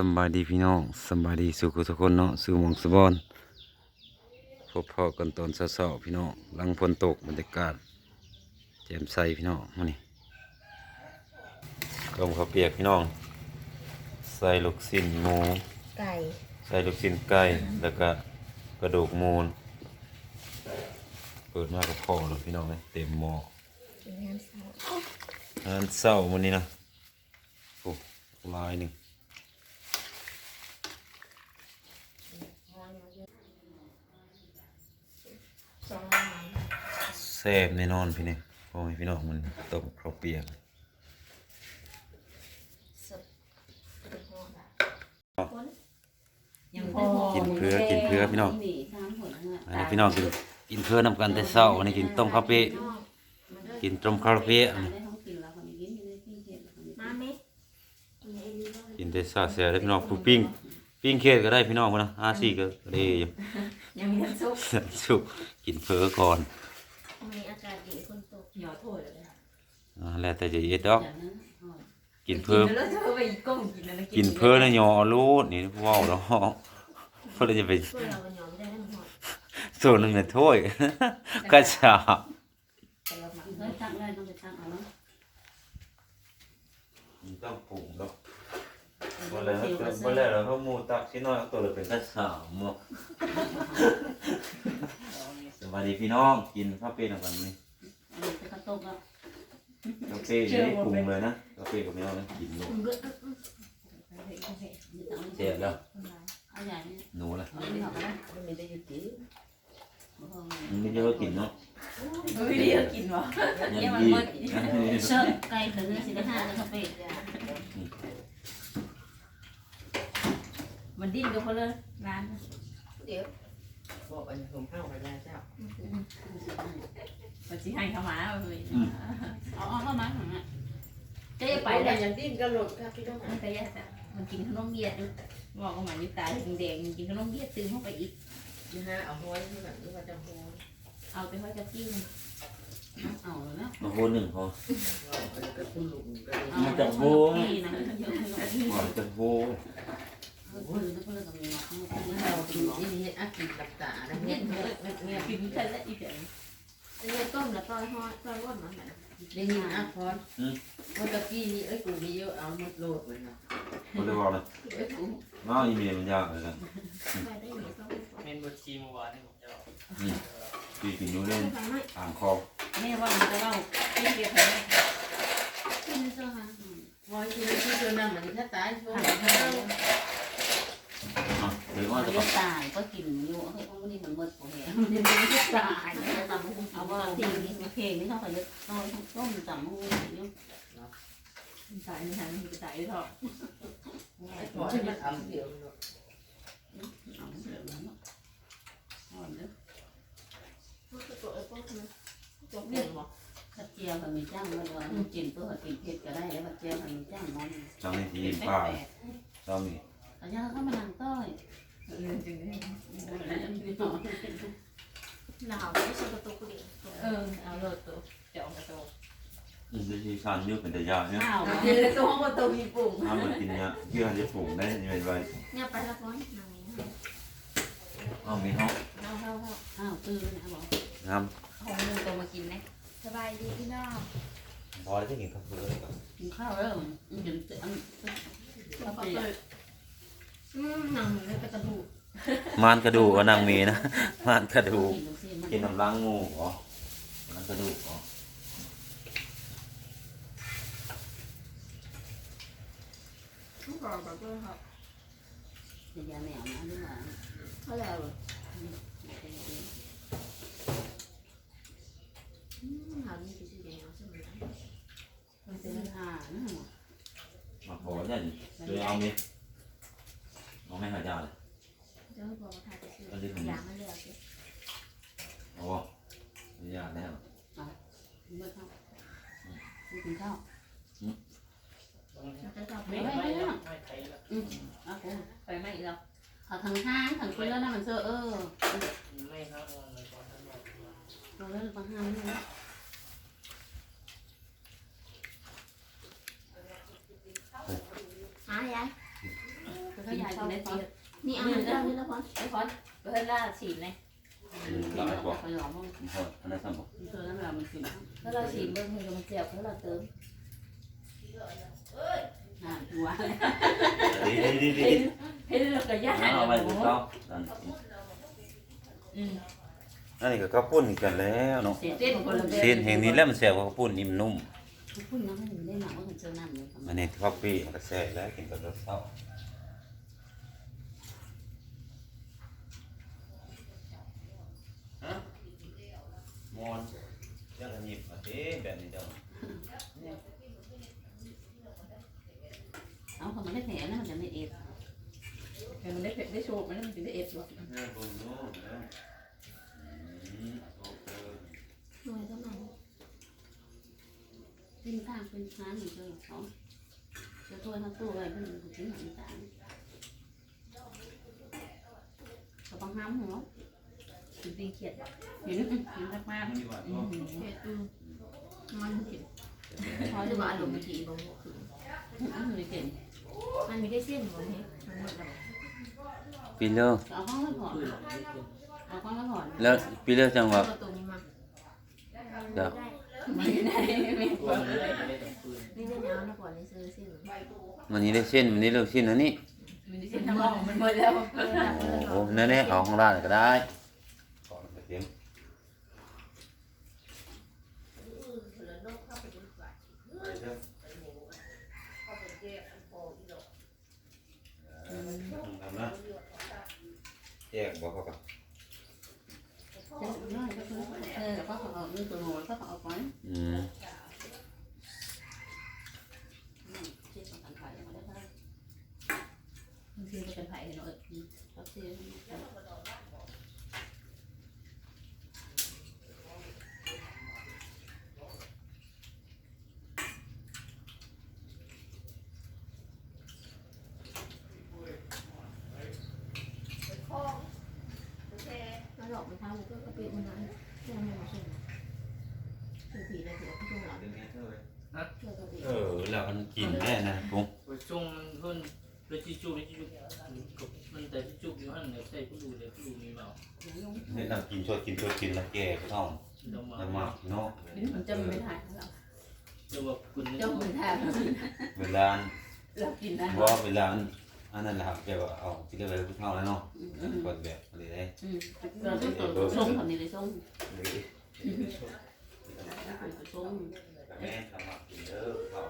สำบายดีพี่น้องสำบายดีสุขทุกคนเนาะสู่หมองสบอนพบพอกันตอนเช้าๆพี่น้องหลังฝนตกบรรยากาศแจ่มใสพี่น้องมานี่ต้มข้าวเปียกพี่น้อง ใส่ลูกชิ้นหมูไก่ใส่ลูกชิ้นไก่แล้วก็กระดูกหมูนเปิดมากับพ่อเลยพี่น้องเลยเต็มหม้อกินน้ำเช้าอาหารเช้ามื้อนี้นะโอ้ลายหนึ่ง สอง แซ่บแน่นอนพี่นี่พ่อแม่พี่น้องมันต้มข้าวเปียกสดกระดูกคนยังพอกินเพื่อกินเพื่อพี่น้องนี่สามผลนะอันนี้พี่น้องกินกินเพื่อนำกันแต่เช้าอันนี้กินต้มข้าวเปียกน้องมาเด้อกินต้มข้าวเปียกได้ท้องกินแล้วคนนี้กินอยู่ในที่เห็ดคนนี้มาไหมกินไอ้นี่บ้างกินแต่เช้าเสียได้พี่น้องผู้ปิ้งปิ้งเค้กก็ได้พี่น้องพุ่นนะอาซี่ก็ได้อยู่ยังมีน้ำซุปสุกกินเพื่อก่อน มีอากาศดีคนตกหยอดโถยเลยอ่าแล้วแต่จะเย็ดดอกจากนั้นกินเพื่อแล้วเธอไปก้มกินอะไรกินเพื่อนะยอรูดนี่ว้าวแล้วเพื่อจะไปช่วยเรากันยอมได้ทั้งหมดส่วนหนึงในถ้วยกระชาบแต่เราหมักเฮ้ยตั้งได้ต้องไปตั้งเอาเนาะต้องปรุงดอกบ่แล้วบ่แล้วเราก็หมูตักสิน้อยเอาตัวเลยเป็นกระสาวหมดส วัสดีพี่น้องกินข้าวเปียกกันนี่อันนี้จะกระตุกอะข้าวเปียกนี่ปรุงเลยนะข้าวเปียกกับพี่น้องนะกินลูกเบื่อเจ็บแล้วเอาใหญ่เนี่ยหนูละเอาไม่ออกนะมันมีแต่ยุติมันไม่เยอะกินเนาะไม่ได้กินวะยังดีเชิญไก่ถึงสิบห้าเลยครับพี่มันดิ้นกับเขาเลยร้านเดี๋ยว บอกอันผมเข้าไปแล้วเจ้ามันสิให้เขามาเลยเอาเอาเข้ามาของอะก็จะไปไปแล้แล้ววยังดิ้นก็หลุดครับพี่ต้องมันก็แย่แต่มันกินขนมเบียดอยู่บอกว่าหมาอยู่ตาแดงๆกินขนมเบียดตื่นเข้าไปอีกนะฮะเอาห้อยที่แบบนี้ว่าจะห้อยเอาไปห้อยกับจิ้มเอาเลยนะมาโบหนึ่งพออันนี้ก็คุณลุงก็มันจะโบนี่นะหอยจะโบ เพื่อนเพื่อนกับมีมาเขาไม่ เรา เอา กิ กิ น น ที่นี่อากินหลับตานะเงี้ยเงี้ยเงี้ย กินแค่ละอีกแค่อันนี้ต้มแล้วต้อยห้อยต้อยร่นมาแบบ ได้ยินอ่ะพอนเมื่อกี้นี่เอ้ยกูมีเยอะเอาหมดโหลดเลยนะ มาเลยบอกเลย เอ้ยกู น้าอีเมลมันยากเลยกัน ไปได้ไหมต้อง เมนบชีเมื่อวานที่ผมจะเอา พี่กินนู้นเล่น ไปไหม อ่างคลอง แม่ว่ามันจะเล่าที่เกี่ยวกับ กินเจ้าค่ะ ห้อยที่ที่เจอหน้ามันถ้าตายช่วง อะหรือว่าจะจะตายก็กินอยู่เฮ้ยพวกนี้มันเบิดโอเคมันจะตายเอาว่าทีนี้มาเพลงนี่เขาก็จะต้องต้องจำหูอยู่ตายไม่ทันมันจะตายด้วยท้องไอ้พอนมันเอาเดี๋ยวเอาเรื่องนั้นอ่อนเด้อมันจะตัวไอ้พวกนั้นตัวเปลี่ยนหรอถ้าเจียวมันมีจ้างมาเลยกินเพื่อกินเผ็ดก็ได้แล้วเจียวมันมีจ้างมันจังในทีเป็นป้าจ้ามี แต่ยังเขามานั่งต้อยจริงหนาวไม่ใช่ประตูกูดิเออเอาโลดตัวเจาะประตูอืมจะที่ชานเยอะเป็นแต่ยาเนี่ยอ้าวเดี๋ยวตัวห้องประตูมีปุ่มถ้ามันกินเนี่ยเพื่อจะปลูกได้ยังไงไว้เนี่ยไปละก้อนนางนี้อ้ามีห้องเข้าเข้าเข้าอ้าวตื้อนะบอกน้ของมูตัวมากินนะสบายดีพี่น้องพอได้กินข้าวเปลือกกินข้าวแล้วกินอันแล้วก็เปิด อืมหนังเลยกระดูกมานกระดูกว่านางมีนะ มานกระดูกกินดูสิมันกินน้ำล้างงูเหรอมานกระดูกเหรอทุกคนแบบว่าครับเป็นยาแมวนะหรือว่าเขาแล้วอืมหาดีจริงๆเอาใช่ไหมมันเป็นผ้านะมาขอเนี่ยเลยเอามี เอาไม่หายาเลยเดี๋ยวบอกว่าถ่ายจะซื้อยามาเลือกสิโอ้ไม่ยาแล้วเมื่อข้าวกินข้าวจะได้จับไม่ไม่ไม่ไม่แล้วไม่ไทยแล้วอืมอะกูไปไม่อีกแล้วเอาทางห้างทางคนแล้วนะมันเจอเออไม่ครับวันเลยก่อนทั้งหมดเราเล่นบางห้างนี่นะหายาย เก็สีใหญ่ชอบได้ได้ตีตีนี่เอามาได้แล้วพอไอ้คอนเพื่อนล่าสีเลยหลายบอกหลอกมึงมันหอดอันนั้นสมบอกเธอนั่นแหละมันกินเพื่อนล่าสีเบิ้งมือมันเจียวเพื่อนล่าเติมน่าตัวดีดีดีดีเห็นแล้วก็ย่าเอาไปถูกต้องอันอืมอันนี้ก็ข้าวปุ้นกันแล้วเนาะเสียเต้นคนละแบบเส้นแห่งนี้แล้วมันแซ่บกว่าข้าวปุ้นนิ่มนุ่มคุณน้ำมันได้หนักว่าเจอน้ำเลยอันนี้ข้าวปี้มันก็แซ่บแล้วกินกับข้าวเช้ามอนยังหยิบมาเด้แบบนี้เจ้า เอาคนมันได้แผลนะมันจะไม่เอ็ดเห็นมันได้เผ็ดได้โชว์มันมันถึงได้เอ็ดหรอกเออบุญโน่นนะอืมโอเคหน่วยเท่าไหร่ขึ้นข้างขึ้นช้าหนึ่งเจอเขาจะตัวทั้งตัวไว้เพื่อนถึงหนังตาเขาบังคับหัวถึงตีเขียดแบบเห็นเห็นมากมันดีกว่าอืเนาะมเฮ็ดอืมมันเห็นพอหจะรือว่าว่าอาอารรมมณ์ณ์ทีบ่บ่คืออันนี้เก่ง มันมีได้เส้นบ่เฮ็ดมันหมดแล้วปีเลอร์เอาห้องไว้ก่อนเอาห้องไว้ก่อนแล้วปีเลอร์จังหวะเอาตรงนี้มาเดี๋ยวไม่ได้ไม่ตัวนี้ได้ได้แต่ปืนนี่ได้ยาวนะก่อนนี่ซื้อเส้นวันนี้ได้เส้นวันนี้เลิกเส้นอันนี้มันได้เส้นทำมองมันหมดแล้วเออดับเลยโอ้นั่นแน่เอาของร้านก็ได้ก่อนไปเตรียมไปเถอะเออทำนะ แยกบอกเขาก่อนจะน้อยก็คือเออก็เขาเอาเงินตัวโน้ตก็เขาเอาไปอืม เช็คประกันภัยมาได้ไหม มันคือเป็นไผ่เนาะ เขาเช็ค แล้วดอกไปทางก็ก็เป็นนั้นยังไม่มาส่งคือผีได้เดี๋ยวพี่ตรงหลังเจอตัวผีเออแล้วมันกินแน่นะปุ๊งไปช่วงมันเพิ่นไปจิจุไปจิจุมันแต่จิจุอยู่หั่นเนี่ยใส่ผู้ดูเลยผู้ดูมีเมาเนี่ยนำกินชดกินชดกินแล้วแก่ก็ต้องเดี๋ยวมาน้ำมากเนาะมันจะไม่ถ่ายของเราเดี๋ยวว่าคุณนี่เจ้ามือถ่ายเวลาเรากินนะว่าเวลา อันนั้นแหละครับแกว่าเอาที่เรียกว่าผู้เท่าแล้วเนาะอืมกดแบบอะไรได้อืมเราต้องตัวส่งคนนี้เลยส่งส่งแม่ทำมากินเด้อข้า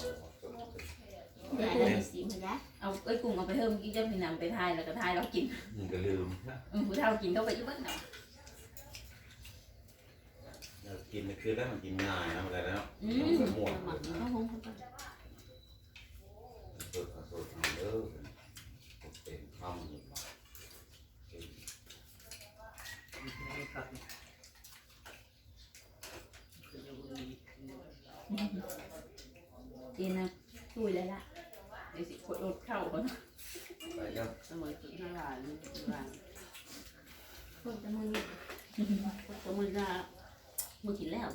ได้ได้สีมันแล้เอาเอ้ยกุ้งเอาไปเพิ่มกินเจ้าพี่นำไปถ่ายแล้วก็ถ่ายเรากินมึงก็ลืมอืมผู้เฒ่ากินเข้าไปอีกบ้างเนาะกินคือแล้วมันกินง่ายนะอะไรแล้วอืมหมดหมักนี่ก็คงเขาไป สดสดเด้อเป็นคำ ไม่ครับคือจะดี กินนะตุยเลยล่ะเดี๋ยวสิขวดรถเข้าก่อนไปเด้อเสมอจุดห้าล้านล้านคนจะมือตัวมือจะมือกินแล้ว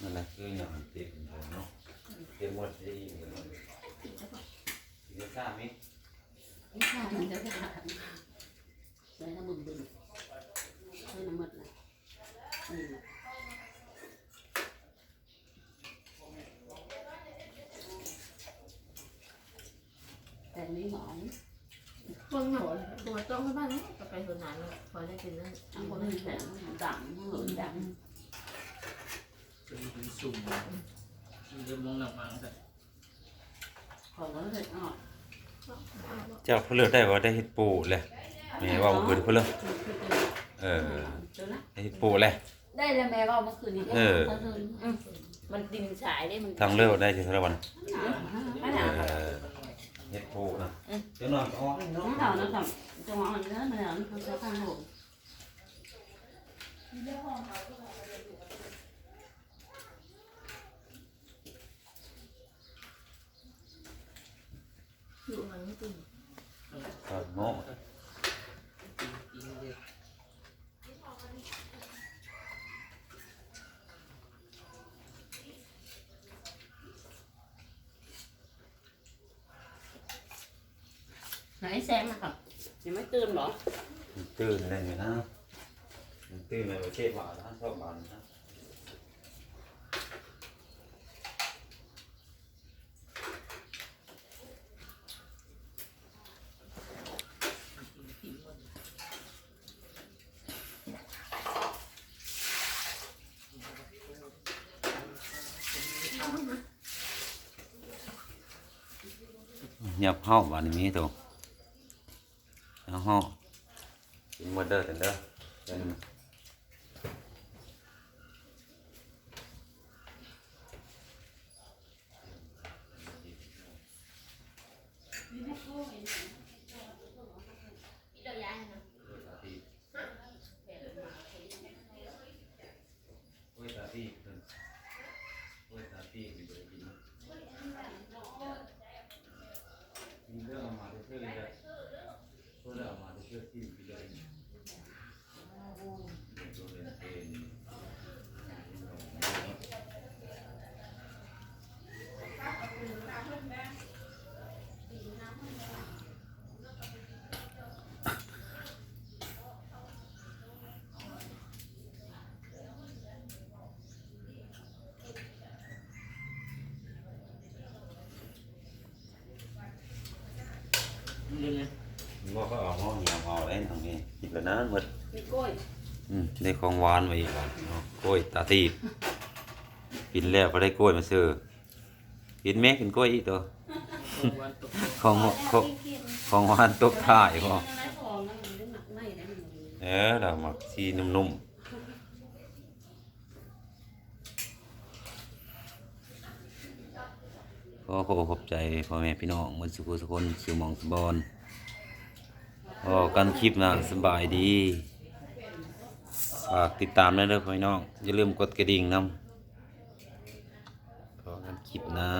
นั่นแหละคืออย่างเต็มเนาะเต็มหมดที่กินซ่ามิไม่ใช่มันจะขาดใส่น้ำมึงดึงใส่น้ำมันนะนี่แหละแต่ไม่หมอง คนหนอนตัวต้องเข้าบ้านนะก็ไปสนานพอได้เป็นนั่น ทั้งคนที่แข็งดังเหมือนดัง จะมีเป็นสุ่มเดี๋ยวมองหนักมาใส่ของก็เลยอ่อนเจ้าเพลือได้ว่าได้เห็ดปูเลยแม่ว่าเมื่อคืนเพลือเออเจอนะได้เห็ดปูเลยได้แล้วแม่ก็เมื่อคืนนี้เออมันดินสายได้มันทางเลือกได้ที่เท่าวันไม่เอหนาวอเห็ดปูนะเดี๋ยวนอนก็อ้อนเนาะน้องเรานะครับจังหวะมันเนื้อมันเหลืองมันจะข้างหั อยู่มันไม่ตื่นตอนโม่กินเลยไหนแซมนะครับยังไม่ตื่นเหรอ ตื่นอะไรอยู่นะตื่นในประเทศบาทนะชอบบาทนะ ยาบเข้าวันนี้ตัว Đừng nghe. Mua có ở ngon nhiều màu đấy thằng này Thịt là nó mật มีกล้วย Ừ, đây con hoan vậy bạn Côi tà tịp Pin leo vào đây côi mà sơ Pin mé pin côi ít thôi Không quan tục. Con con con hoan tốt thải không อะไรของนั่นมันหนักไม่ได้มัน Ờ, là mặc xi num num ก็ ขอขอบใจพ่อแม่พี่น้องมือนสุขสุคนสื่อมองสบอนก็กันคลิปนะสบายดีฝากติดตามได้เลยพ่อพี่น้องอย่าลืมกดกระดิ่งนะพอกันคลิปนะ